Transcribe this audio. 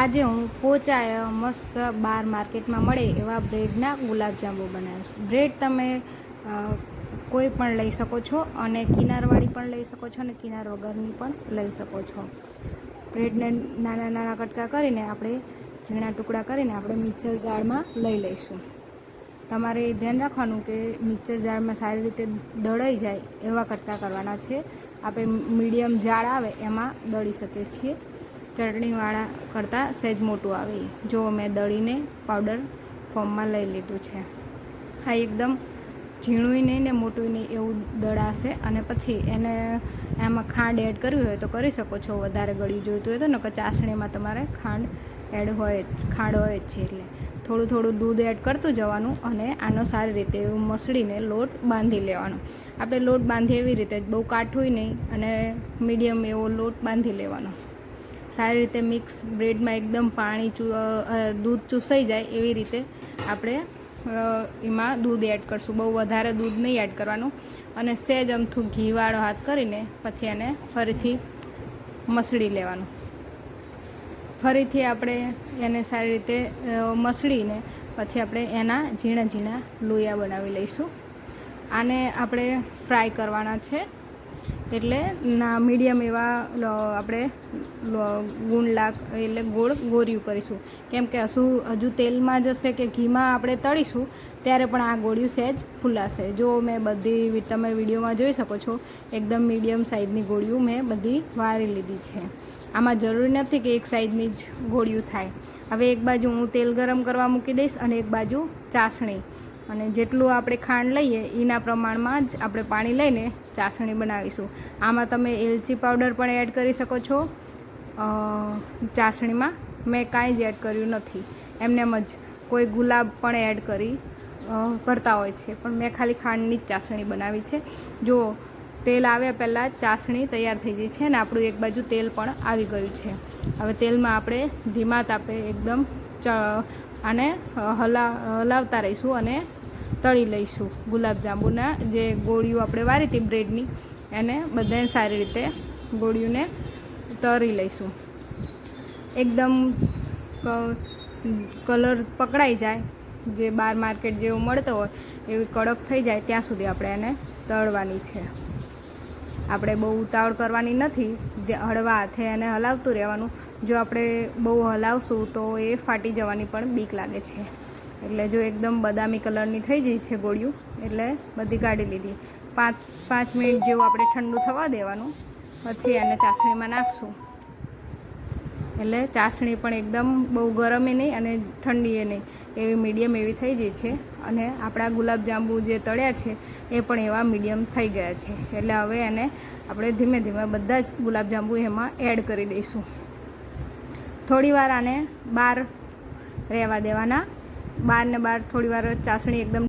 આજે હું પોચાય મસ્ત બાર માર્કેટમાં મળે એવા બ્રેડના ગુલાબજાંબુ બનાવીશ. બ્રેડ તમે કોઈ પણ લઈ શકો છો અને કિનારવાળી પણ લઈ શકો છો અને કિનાર વગરની પણ લઈ શકો છો. બ્રેડને નાના નાના કટકા કરીને આપણે, ઝીણા ટુકડા કરીને આપણે મિક્સર જારમાં લઈ લઈશું. તમારે ધ્યાન રાખવાનું કે મિક્સર જારમાં સારી રીતે દળાઈ જાય એવા કટકા કરવાના છે. આપણે મીડિયમ જાળ આવે એમાં દળી શકીએ છીએ. ચટણીવાળા કરતાં સહેજ મોટું આવે જો મેં દળીને પાવડર ફોર્મમાં લઈ લીધું છે. આ એકદમ ઝીણું નહીં ને મોટું નહીં એવું દળાશે અને પછી એને એમાં ખાંડ એડ કરવી હોય તો કરી શકો છો. વધારે ગળી જોઈતું હોય તો, નકર ચાસણીમાં તમારે ખાંડ એડ હોય ખાંડ હોય જ છે એટલે. થોડું થોડું દૂધ એડ કરતું જવાનું અને આનો સારી રીતે મસળીને લોટ બાંધી લેવાનો. આપણે લોટ બાંધીએ એવી રીતે બહુ કાઠુંય નહીં અને મીડિયમ એવો લોટ બાંધી લેવાનો. સારી રીતે મિક્સ બ્રેડમાં એકદમ પાણી ચૂ દૂધ ચૂસાઈ જાય એવી રીતે આપણે એમાં દૂધ એડ કરશું. બહુ વધારે દૂધ નહીં એડ કરવાનું. અને સહેજ અમથું ઘીવાળો હાથ કરીને પછી એને ફરીથી મસળી લેવાનું. ફરીથી આપણે એને સારી રીતે મસળીને પછી આપણે એના ઝીણા ઝીણા લોયા બનાવી લઈશું. આને આપણે ફ્રાય કરવાના છે. એટલે ના મીડિયમ એવા આપણે ગુણ લાખ એટલે ગોળ ગોર્યું કરીશું. કેમ કે હશું હજુ તેલમાં જશે કે ઘીમાં આપણે તળીશું, ત્યારે પણ આ ગોળિયું સહેજ ફૂલાશે. જો મેં બધી તમે વિડીયોમાં જોઈ શકો છો, એકદમ મીડિયમ સાઇઝની ગોળિયું મેં બધી વારી લીધી છે. આમાં જરૂરી નથી કે એક સાઈઝની જ ગોળિયું થાય. હવે એક બાજુ હું તેલ ગરમ કરવા મૂકી દઈશ અને એક બાજુ ચાસણી. અને જેટલું આપણે ખાંડ લઈએ એના પ્રમાણમાં જ આપણે પાણી લઈને ચાસણી બનાવીશું. આમાં તમે એલચી પાવડર પણ એડ કરી શકો છો. ચાસણીમાં મેં કાંઈ જ એડ કર્યું નથી. એમનેમ જ કોઈ ગુલાબ પણ એડ કરી કરતા હોય છે. પણ મેં ખાલી ખાંડની જ ચાસણી બનાવી છે. જો તેલ આવ્યા પહેલાં ચાસણી તૈયાર થઈ ગઈ છે અને આપણું એક બાજુ તેલ પણ આવી ગયું છે. હવે તેલમાં આપણે ધીમા તાપે એકદમ આને હલા હલાવતા રહીશું અને તળી લઈશું ગુલાબજાંબુના જે ગોળીઓ આપણે વારી હતી બ્રેડની, એને બધાને સારી રીતે ગોળીઓને તળી લઈશું. એકદમ કલર પકડાઈ જાય, જે બાર માર્કેટ જેવો મળતો હોય, એવી કડક થઈ જાય, ત્યાં સુધી આપણે એને તળવાની છે. આપણે બહુ ઉતાવળ કરવાની નથી હળવા હાથે એને હલાવતું રહેવાનું. જો આપણે બહુ હલાવશું તો એ ફાટી જવાની પણ બીક લાગે છે. એટલે જો એકદમ બદામી કલરની થઈ ગઈ છે ગોળીઓ, એટલે બધી કાઢી લીધી. પાંચ પાંચ મિનિટ જેવું આપણે ઠંડુ થવા દેવાનું. પછી એને ચાસણીમાં નાખશું. એટલે ચાસણી પણ એકદમ બહુ ગરમે નહીં અને ઠંડીએ નહીં. એવી મીડિયમ એવી થઈ ગઈ છે. અને આપણા ગુલાબજાંબુ જે તળ્યા છે, એ પણ એવા મીડિયમ થઈ ગયા છે. એટલે હવે એને આપણે ધીમે ધીમે બધા જ ગુલાબજાંબુ એમાં એડ કરી દઈશું. થોડી વાર આને બહાર રહેવા દેવાના. બહાર ને બહાર થોડી વાર ચાસણી એકદમ